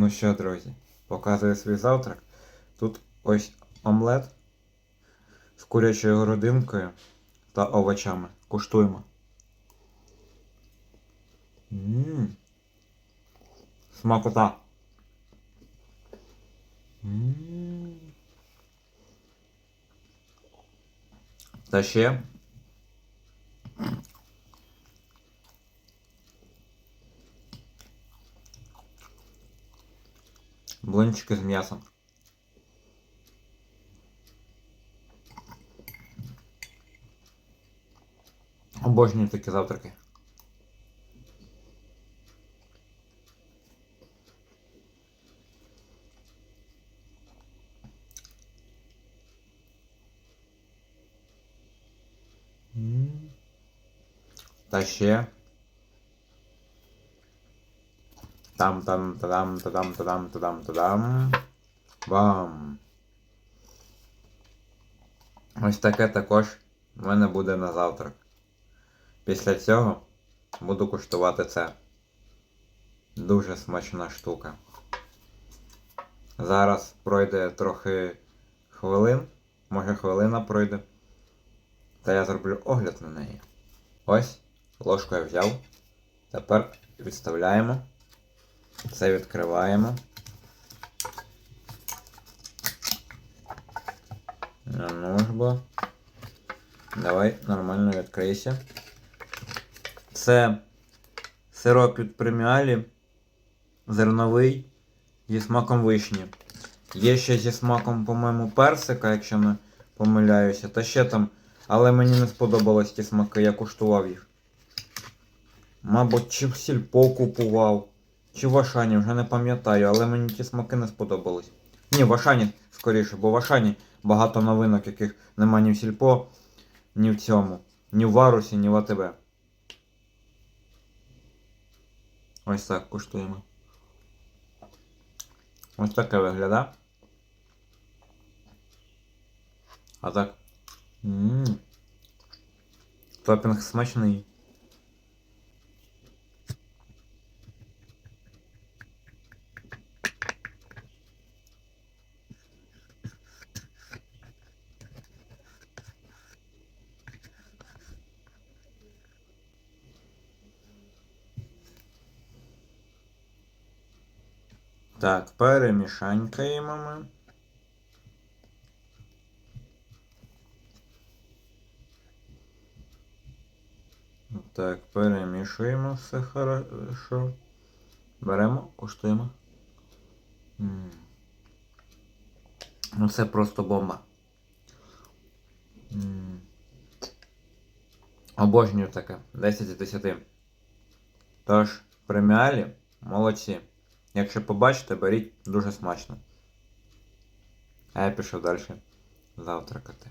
Ну що, друзі, показую свій завтрак. Тут ось омлет з курячою грудинкою та овочами. Куштуємо. Ммм. Смакота. Ммм. Та ще. Блинчики з м'ясом. Обожнюю такі завтраки. Та ще. Там там тадам тадам тадам тадам тадам. Бам. Ось таке також в мене буде на завтрак. Після цього буду куштувати це. Дуже смачна штука. Зараз пройде трохи хвилин, може хвилина пройде. Та я зроблю огляд на неї. Ось, ложку я взяв. Тепер відставляємо. Це відкриваємо. Ну ж бо. Давай, нормально відкрийся. Це сироп від преміалі. Зерновий зі смаком вишні. Є ще зі смаком, по-моєму, персика, якщо не помиляюся. Та ще там. Але мені не сподобались ті смаки, я куштував їх. Мабуть, чи в сільпо купував, чи в Ашані, вже не пам'ятаю, але мені ті смаки не сподобались. Ні, в Ашані скоріше, бо в Ашані багато новинок, яких нема ні в сільпо, ні в цьому, ні в Варусі, ні в АТБ. Ось так куштуємо. Ось таке виглядає. А так. Топінг смачний. Так, перемішанькаємо ми. Так, перемішуємо все хорошо. Беремо, куштуємо. Ну це просто бомба. Обожнюю таке. 10 з 10. Тож, преміалі молодці. Якщо побачите, беріть дуже смачно. А я пішов далі завтракати.